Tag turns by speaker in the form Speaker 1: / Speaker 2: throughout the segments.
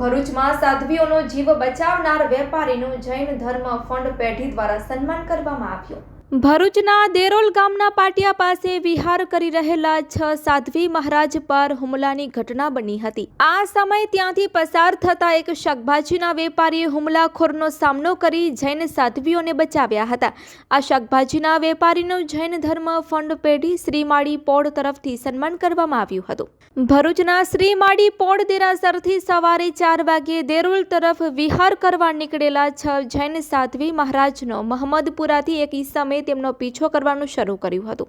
Speaker 1: ભરૂચમાં સાધ્વીઓનો જીવ બચાવનાર વેપારીનું જૈન ધર્મ ફંડ પેઢી દ્વારા સન્માન કરવામાં આવ્યું. ભરૂચના દેરોલ ગામના પાટિયા પાસે વિહાર કરી રહેલા છ સાધ્વી મહારાજ પર હુમલાની ઘટના બની હતી. આ સમયે ત્યાંથી પસાર થતા એક શાકભાજીના વેપારીએ હુમલાખોરનો સામનો કરી જૈન સાધ્વીઓને બચાવ્યા હતા. આ શાકભાજીના વેપારીનો જૈન ધર્મ ફંડ પેઢી શ્રીમાળી પોળ તરફથી સન્માન કરવામાં આવ્યું હતું. ભરૂચના શ્રીમાળી પોળ દેરાસરથી સવારે ચાર વાગ્યે દેરોલ તરફ વિહાર કરવા નીકળેલા છ જૈન સાધ્વી મહારાજનો મહમદપુરાથી એક ઈસમે તેમનો પીછો કરવાનું શરૂ કર્યું હતું.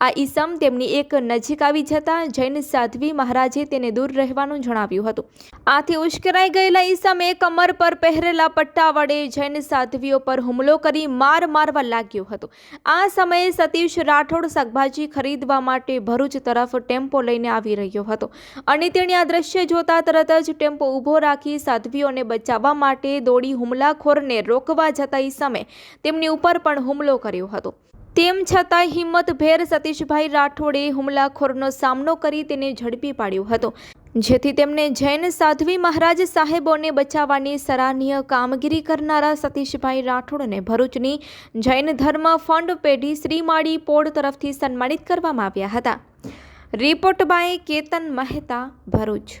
Speaker 1: આ ઈસમ તેમની એક નજીક આવી જતા જૈન સાધ્વી મહારાજે તેને દૂર રહેવાનું જણાવ્યું હતું. આથી ઉશ્કેરાઈ ગયેલા ઈસમે કમર પર પહેરેલા પટ્ટા વડે જૈન સાધ્વીઓ પર હુમલો કરી માર મારવા લાગ્યો હતો. આ સમયે સતીશ રાઠોડ શાકભાજી ખરીદવા માટે ભરૂચ તરફ ટેમ્પો લઈને આવી રહ્યો હતો. અને તેણે આ દ્રશ્ય જોતા તરત જ ટેમ્પો ઊભો રાખી સાધ્વીઓને બચાવવા માટે દોડી હુમલાખોરને રોકવા જતા ઈસમે તેમની ઉપર પણ હુમલો કર્યો હતો. તેમ છતાં હિંમતભેર સતીશભાઈ રાઠોડે હુમલાખોરનો સામનો કરી તેને ઝડપી પાડ્યો હતો, જેથી તેમને જૈન સાધ્વી મહારાજ સાહેબોને બચાવવાની સરાહનીય કામગીરી કરનારા સતીશભાઈ રાઠોડને ભરૂચની જૈન ધર્મ ફંડ પેઢી શ્રીમાળી પોળ તરફથી સન્માનિત કરવામાં આવ્યા હતા. Report by Ketan Mehta, Bharuch.